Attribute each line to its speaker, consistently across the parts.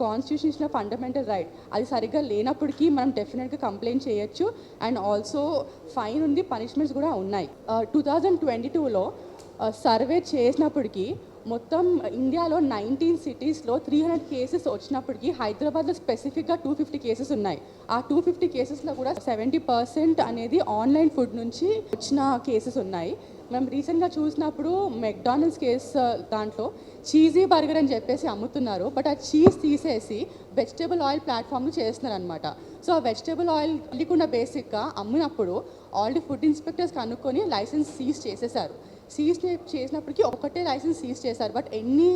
Speaker 1: Constitution fundamental right అది సరిగ్గా లేనప్పటికీ మనం డెఫినెట్గా కంప్లైంట్ చేయొచ్చు. అండ్ ఆల్సో ఫైన్ ఉంది పనిష్మెంట్స్ కూడా ఉన్నాయి. టూ థౌజండ్ ట్వంటీ టూలో సర్వే చేసినప్పటికీ మొత్తం ఇండియాలో నైన్టీన్ సిటీస్లో త్రీ హండ్రెడ్ కేసెస్ వచ్చినప్పటికీ హైదరాబాద్లో స్పెసిఫిక్గా టూ ఫిఫ్టీ కేసెస్ ఉన్నాయి. ఆ టూ ఫిఫ్టీ కేసెస్లో కూడా సెవెంటీ పర్సెంట్ అనేది ఆన్లైన్ ఫుడ్ నుంచి వచ్చిన కేసెస్ ఉన్నాయి. మనం రీసెంట్గా చూసినప్పుడు మెక్డానల్డ్స్ కేస్ uh, దాంట్లో చీజీ బర్గర్ అని చెప్పేసి అమ్ముతున్నారు. బట్ ఆ చీజ్ తీసేసి వెజిటేబుల్ ఆయిల్ ప్లాట్ఫామ్లు చేస్తున్నారు అనమాట సో ఆ వెజిటేబుల్ ఆయిల్ లేకుండా బేసిక్గా అమ్మినప్పుడు ఆల్రెడీ ఫుడ్ ఇన్స్పెక్టర్స్ కనుక్కొని లైసెన్స్ సీజ్ చేసేసారు. సీజ్ చేసినప్పటికీ ఒకటే లైసెన్స్ సీజ్ చేశారు. బట్ ఎన్ని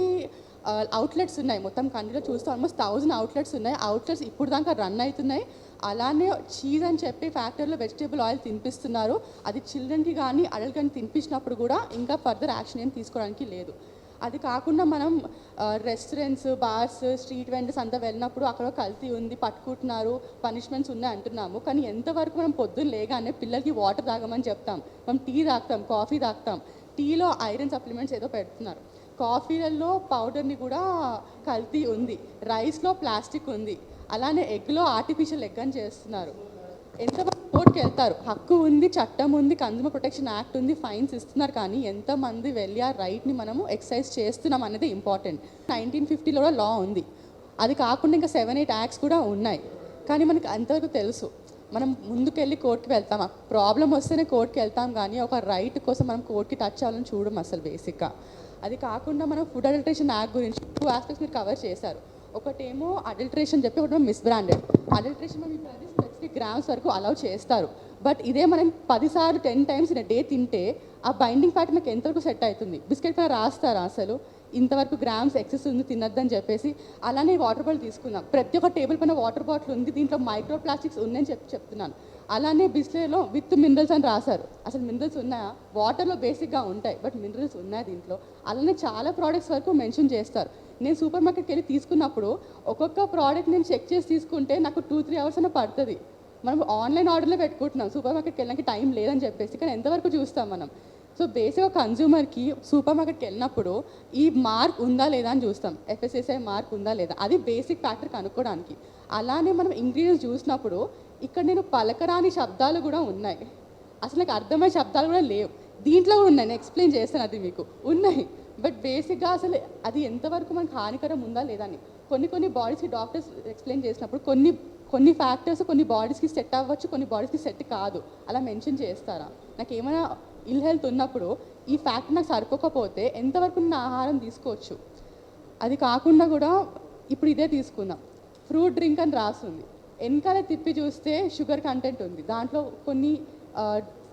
Speaker 1: అవుట్లెట్స్ ఉన్నాయి? మొత్తం కంట్రీలో చూస్తే ఆల్మోస్ట్ థౌజండ్ అవుట్లెట్స్ ఉన్నాయి. అవుట్లెట్స్ ఇప్పుడు దాకా రన్ అవుతున్నాయి. అలానే చీజ్ అని చెప్పి ఫ్యాక్టరీలో వెజిటేబుల్ ఆయిల్ తినిపిస్తున్నారు. అది చిల్డ్రన్కి కానీ అడల్ట్ కానీ తినిపించినప్పుడు కూడా ఇంకా ఫర్దర్ యాక్షన్ ఏం తీసుకోవడానికి లేదు. అది కాకుండా మనం రెస్టారెంట్స్ బార్స్ స్ట్రీట్ వెండర్స్ అంతా వెళ్ళినప్పుడు అక్కడ కల్తీ ఉంది పట్టుకుంటున్నారు పనిష్మెంట్స్ ఉన్నాయి అంటున్నాము. కానీ ఎంతవరకు మనం పొద్దున్న లేగానే పిల్లలకి వాటర్ తాగమని చెప్తాం. మనం టీ తాగుతాం కాఫీ తాగుతాం. టీలో ఐరన్ సప్లిమెంట్స్ ఏదో పెడుతున్నారు. కాఫీలలో పౌడర్ని కూడా కల్తీ ఉంది. రైస్లో ప్లాస్టిక్ ఉంది. అలానే ఎగ్లో ఆర్టిఫిషియల్ ఎగ్ అని చేస్తున్నారు. ఎంతమంది కోర్టుకి వెళ్తారు. హక్కు ఉంది చట్టం ఉంది కన్జ్యూమర్ ప్రొటెక్షన్ యాక్ట్ ఉంది ఫైన్స్ ఇస్తున్నారు కానీ ఎంతమంది వెళ్ళి ఆ రైట్ని మనము ఎక్సర్సైజ్ చేస్తున్నాం అనేది ఇంపార్టెంట్. నైన్టీన్ ఫిఫ్టీలో కూడా లా ఉంది. అది కాకుండా ఇంకా సెవెన్ ఎయిట్ యాక్ట్స్ కూడా ఉన్నాయి. కానీ మనకు అంతవరకు తెలుసు. మనం ముందుకెళ్ళి కోర్టుకి వెళ్తాం ప్రాబ్లం వస్తేనే కోర్టుకి వెళ్తాం కానీ ఒక రైట్ కోసం మనం కోర్టుకి టచ్ అవ్వాలని చూడం అసలు బేసిక్గా. అది కాకుండా మనం ఫుడ్ అడల్ట్రేషన్ యాక్ట్ గురించి టూ ఆస్పెక్ట్స్ మీరు కవర్ చేశారు. ఒకటేమో అడల్ట్రేషన్ చెప్పి ఒకటి మిస్ బ్రాండెడ్ అడల్ట్రేషన్ మనం ఇప్పుడు ఫిఫ్టీ గ్రామ్స్ వరకు అలౌ చేస్తారు. బట్ ఇదే మనం పదిసార్లు టెన్ టైమ్స్ ఇన్ డే తింటే ఆ బైండింగ్ ఫ్యాట్ మనకి ఎంతవరకు సెట్ అవుతుంది? బిస్కెట్ పైన రాస్తారా అసలు? ఇంతవరకు గ్రామ్స్ ఎక్సెస్ ఉంది తినొద్దని చెప్పేసి అలానే వాటర్ బాటిల్ తీసుకుందాం. ప్రతి ఒక్క టేబుల్ పైన వాటర్ బాటిల్ ఉంది దీంట్లో మైక్రో ప్లాస్టిక్స్ ఉన్నాయని చెప్పి చెప్తున్నాను. అలానే బిస్లేలో విత్ మినరల్స్ అని రాశారు. అసలు మినరల్స్ ఉన్నాయా వాటర్లో బేసిక్గా ఉంటాయి బట్ మినరల్స్ ఉన్నాయి దీంట్లో. అలానే చాలా ప్రోడక్ట్స్ వరకు మెన్షన్ చేస్తారు. నేను సూపర్ మార్కెట్కి వెళ్ళి తీసుకున్నప్పుడు ఒక్కొక్క ప్రోడక్ట్ నేను చెక్ చేసి తీసుకుంటే నాకు టూ త్రీ అవర్స్ అయినా పడుతుంది. మనం ఆన్లైన్ ఆర్డర్లో పెట్టుకుంటున్నాం. సూపర్ మార్కెట్కి వెళ్ళడానికి టైం లేదని చెప్పేసి కానీ ఎంతవరకు చూస్తాం మనం? సో బేసిక్గా కన్జ్యూమర్కి సూపర్ మార్కెట్కి వెళ్ళినప్పుడు ఈ మార్క్ ఉందా లేదా అని చూస్తాం. ఎఫ్ఎస్ఎస్ఐ మార్క్ ఉందా లేదా? అది బేసిక్ ఫ్యాక్టర్ కనుక్కోవడానికి అలానే మనం ఇంగ్రీడియంట్స్ చూసినప్పుడు ఇక్కడ నేను పలకరాని శబ్దాలు కూడా ఉన్నాయి. అసలు నాకు అర్థమయ్యే శబ్దాలు కూడా లేవు. దీంట్లో కూడా ఉన్నాయి. నేను ఎక్స్ప్లెయిన్ చేస్తాను అది మీకు. ఉన్నాయి. బట్ బేసిక్గా అసలు అది ఎంతవరకు మనకు హానికరం ఉందా లేదా అని. కొన్ని కొన్ని బాడీస్కి డాక్టర్స్ ఎక్స్ప్లెయిన్ చేసినప్పుడు కొన్ని కొన్ని ఫ్యాక్టర్స్ కొన్ని బాడీస్కి సెట్ అవ్వచ్చు కొన్ని బాడీస్కి సెట్ కాదు. అలా మెన్షన్ చేస్తారా? నాకు ఏమైనా ఇల్ హెల్త్ ఉన్నప్పుడు ఈ ఫ్యాక్ట్ నాకు సరిపోకపోతే ఎంతవరకు నా ఆహారం తీసుకోవచ్చు? అది కాకుండా కూడా ఇప్పుడు ఇదే తీసుకుందాం. ఫ్రూట్ డ్రింక్ అని రాస్తుంది వెనకాల తిప్పి చూస్తే షుగర్ కంటెంట్ ఉంది. దాంట్లో కొన్ని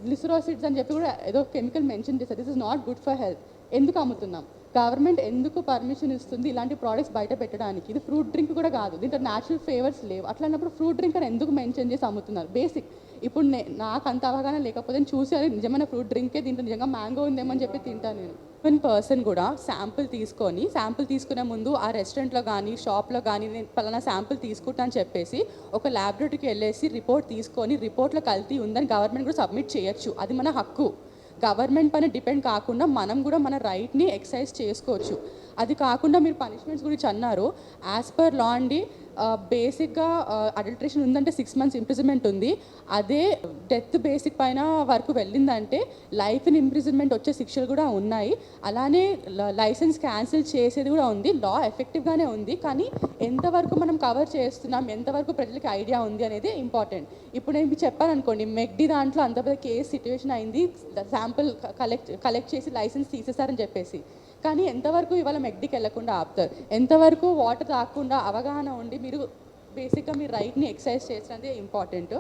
Speaker 1: గ్లిసరాసిడ్స్ అని చెప్పి కూడా ఏదో కెమికల్ మెన్షన్ చేస్తారు this is not good for health ఎందుకు అమ్ముతున్నాం? గవర్నమెంట్ ఎందుకు పర్మిషన్ ఇస్తుంది ఇలాంటి ప్రోడక్ట్స్ బయట పెట్టడానికి? ఇది ఫ్రూట్ డ్రింక్ కూడా కాదు. దీంట్లో న్యాచురల్ ఫ్లేవర్స్ లేవు. అట్లా అన్నప్పుడు ఫ్రూట్ డ్రింక్ అని ఎందుకు మెన్షన్ చేసి అమ్ముతున్నారు? బేసిక్ ఇప్పుడు నే నాకు అంత అవగాహన లేకపోతే నేను చూసి అది నిజమైన ఫ్రూట్ డ్రింకే దీంట్లో నిజంగా మ్యాంగో ఉందేమో అని చెప్పి తింటాను నేను. ఈవెన్ పర్సన్ కూడా శాంపుల్ తీసుకొని శాంపుల్ తీసుకునే ముందు ఆ రెస్టారెంట్లో కానీ షాప్లో కానీ నేను పలానా శాంపుల్ తీసుకుంటా అని చెప్పేసి ఒక ల్యాబొరేటరీకి వెళ్ళేసి రిపోర్ట్ తీసుకొని రిపోర్ట్లో కల్తీ ఉందని గవర్నమెంట్ కూడా సబ్మిట్ చేయొచ్చు. అది మన హక్కు. గవర్నమెంట్ పైన డిపెండ్ కాకుండా మనం కూడా మన రైట్ని ఎక్సైజ్ చేసుకోవచ్చు. అది కాకుండా మీరు పనిష్మెంట్స్ గురించి అన్నారు యాజ్ పర్ లా అండి బేసిక్గా అడల్ట్రేషన్ ఉందంటే సిక్స్ మంత్స్ ఇంప్రిజన్మెంట్ ఉంది. అదే డెత్ బేసిక్ పైన వరకు వెళ్ళిందంటే లైఫ్ ఇన్ ఇంప్రిజన్మెంట్ వచ్చే శిక్షలు కూడా ఉన్నాయి. అలానే లైసెన్స్ క్యాన్సిల్ చేసేది కూడా ఉంది. లా ఎఫెక్టివ్గానే ఉంది. కానీ ఎంతవరకు మనం కవర్ చేస్తున్నాం ఎంతవరకు ప్రజలకి ఐడియా ఉంది అనేది ఇంపార్టెంట్ ఇప్పుడు నేను చెప్పాను అనుకోండి మెగ్డి దాంట్లో అంత పెద్ద కేసు సిచ్యువేషన్ అయింది. శాంపుల్ కలెక్ట్ కలెక్ట్ చేసి లైసెన్స్ తీసేశారని చెప్పేసి. కానీ ఎంతవరకు ఇవాళ మెగ్డికి వెళ్ళకుండా ఆపుతారు? ఎంతవరకు వాటర్ తాగకుండా అవగాహన ఉండి మీరు బేసిక్గా మీ రైట్ని ఎక్సర్సైజ్ చేసినది ఇంపార్టెంట్.